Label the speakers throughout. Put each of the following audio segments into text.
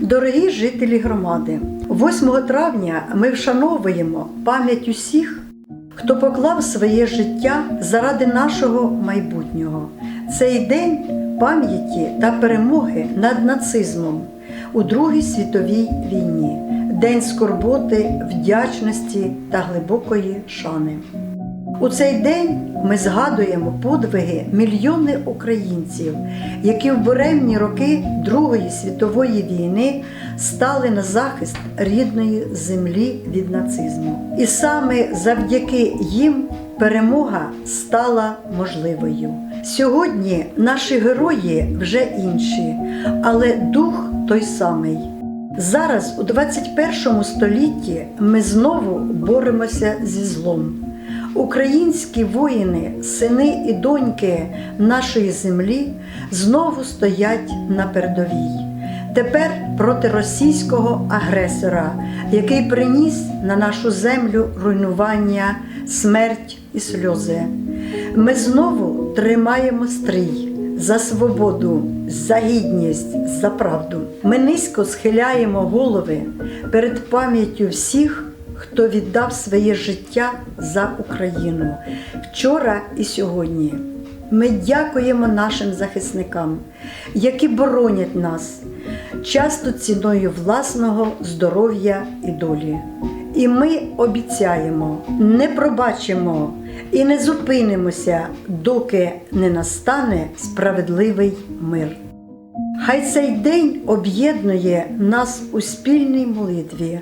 Speaker 1: Дорогі жителі громади, 8 травня ми вшановуємо пам'ять усіх, хто поклав своє життя заради нашого майбутнього. Цей день пам'яті та перемоги над нацизмом у Другій світовій війні, день скорботи, вдячності та глибокої шани. У цей день ми згадуємо подвиги мільйони українців, які в буремні роки Другої світової війни стали на захист рідної землі від нацизму. І саме завдяки їм перемога стала можливою. Сьогодні наші герої вже інші, але дух той самий. Зараз, у 21 столітті, ми знову боремося зі злом. Українські воїни, сини і доньки нашої землі знову стоять на передовій. Тепер проти російського агресора, який приніс на нашу землю руйнування, смерть і сльози. Ми знову тримаємо стрій за свободу, за гідність, за правду. Ми низько схиляємо голови перед пам'яттю всіх хто віддав своє життя за Україну вчора і сьогодні. Ми дякуємо нашим захисникам, які боронять нас, часто ціною власного здоров'я і долі. І ми обіцяємо, не пробачимо і не зупинимося, доки не настане справедливий мир. Хай цей день об'єднує нас у спільній молитві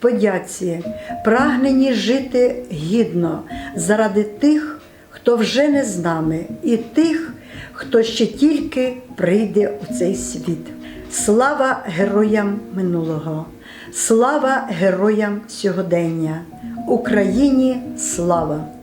Speaker 1: подяці, прагнені жити гідно заради тих, хто вже не з нами, і тих, хто ще тільки прийде у цей світ. Слава героям минулого, слава героям сьогодення, Україні слава!